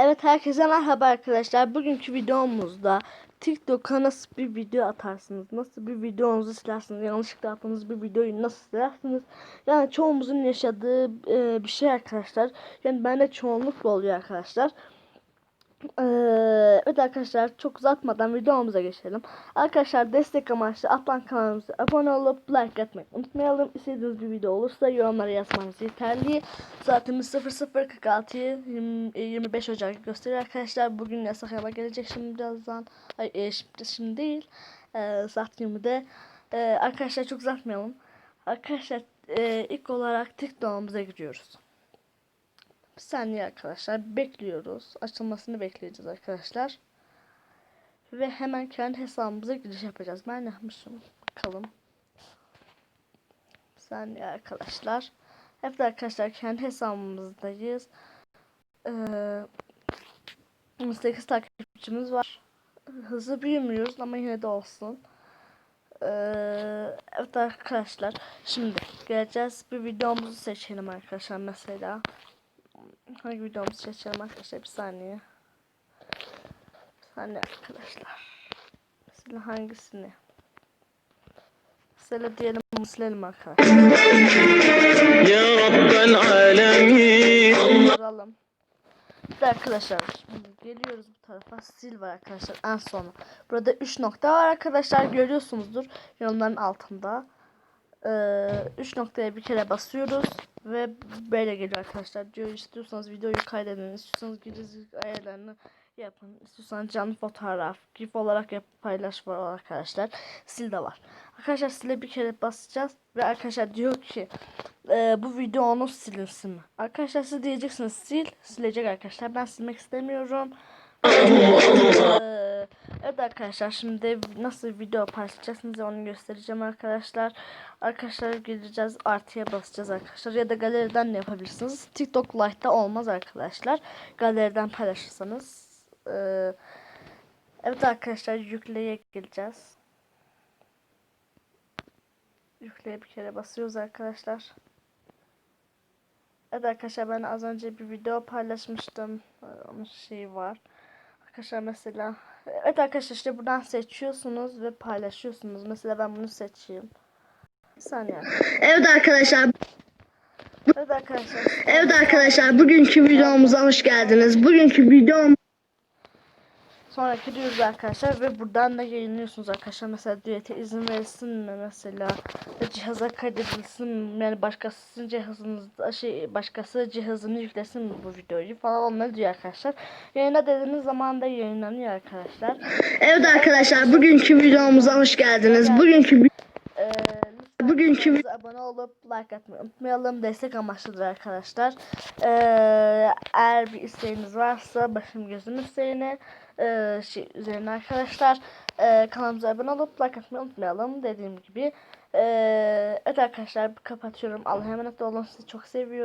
Evet herkese merhaba arkadaşlar. Bugünkü videomuzda TikTok'a nasıl bir video atarsınız? Nasıl bir videonuzu silersiniz? Yanlışlıkla attığınız bir videoyu nasıl silersiniz? Yani çoğumuzun yaşadığı e, bir şey arkadaşlar. Yani bende çoğunlukla oluyor arkadaşlar. Ee, evet arkadaşlar çok uzatmadan videomuza geçelim. Arkadaşlar destek amaçlı Atlan kanalımıza abone olup like atmayı unutmayalım. İstediğiniz bir video olursa yorumlara yazmanız yeterli. Saatimiz 00.46'yı 25 Ocak gösteriyor arkadaşlar. Bugün yasak hava gelecek şimdi birazdan. Ay, e, şimdi, şimdi değil. Ee, saat 20'de. Ee, arkadaşlar çok uzatmayalım. Arkadaşlar e, ilk olarak TikTok'umuza giriyoruz. Bir saniye arkadaşlar bekliyoruz. Açılmasını bekleyeceğiz arkadaşlar. Ve hemen kendi hesabımıza giriş yapacağız. Ben ne yapmışım? Bakalım. Bir saniye arkadaşlar. Evet arkadaşlar kendi hesabımızdayız. Ee, 8 takipçimiz var. Hızlı büyümüyoruz ama yine de olsun. Ee, evet arkadaşlar. Şimdi geleceğiz. Bir videomuzu seçelim arkadaşlar mesela hangi videomuzu seçelim arkadaşlar bir saniye. Bir saniye arkadaşlar. Mesela hangisini? Mesela diyelim muslelim arkadaşlar. Ya Rabbel Alemin. Allah'ım. Arkadaşlar şimdi geliyoruz bu tarafa sil var arkadaşlar en sona. Burada 3 nokta var arkadaşlar görüyorsunuzdur yorumların altında. 3 noktaya bir kere basıyoruz ve böyle geliyor arkadaşlar. Diyor istiyorsanız videoyu kaydedin, istiyorsanız giriz ayarlarını yapın, istiyorsanız canlı fotoğraf, gif olarak yap paylaş var arkadaşlar. Sil de var. Arkadaşlar sile bir kere basacağız ve arkadaşlar diyor ki e, bu video onu silinsin mi? Arkadaşlar siz diyeceksiniz sil, silecek arkadaşlar. Ben silmek istemiyorum. Ee, arkadaşlar şimdi nasıl video paylaşacaksınız onu göstereceğim arkadaşlar. Arkadaşlar gireceğiz artıya basacağız arkadaşlar ya da galeriden de yapabilirsiniz. TikTok Lite'da olmaz arkadaşlar. Galeriden paylaşırsanız. Ee, evet arkadaşlar yükleye geleceğiz. Yükleye bir kere basıyoruz arkadaşlar. Evet arkadaşlar ben az önce bir video paylaşmıştım. Onun şeyi var. Arkadaşlar mesela evet arkadaşlar işte buradan seçiyorsunuz ve paylaşıyorsunuz. Mesela ben bunu seçeyim. Bir saniye. Evet arkadaşlar, Evet arkadaşlar. evet arkadaşlar bugünkü videomuza hoş geldiniz. Bugünkü videom Sonraki diyoruz arkadaşlar ve buradan da yayınlıyorsunuz arkadaşlar. Mesela düete izin verilsin mi mesela cihaza kaydedilsin mi yani başkasının cihazınızda şey başkası cihazını yüklesin mi bu videoyu falan onları diyor arkadaşlar. Yayına dediğiniz zaman da yayınlanıyor arkadaşlar. Evet arkadaşlar bugünkü videomuza hoş geldiniz. Bugünkü Ee, Bugünkü abone olup like atmayı unutmayalım. Destek amaçlıdır arkadaşlar. Ee, eğer bir isteğiniz varsa başım gözüm isteğine e, şey üzerine arkadaşlar e, kanalımıza abone olup like atmayı unutmayalım dediğim gibi. Ee, evet arkadaşlar kapatıyorum. Allah'a emanet olun. Sizi çok seviyorum.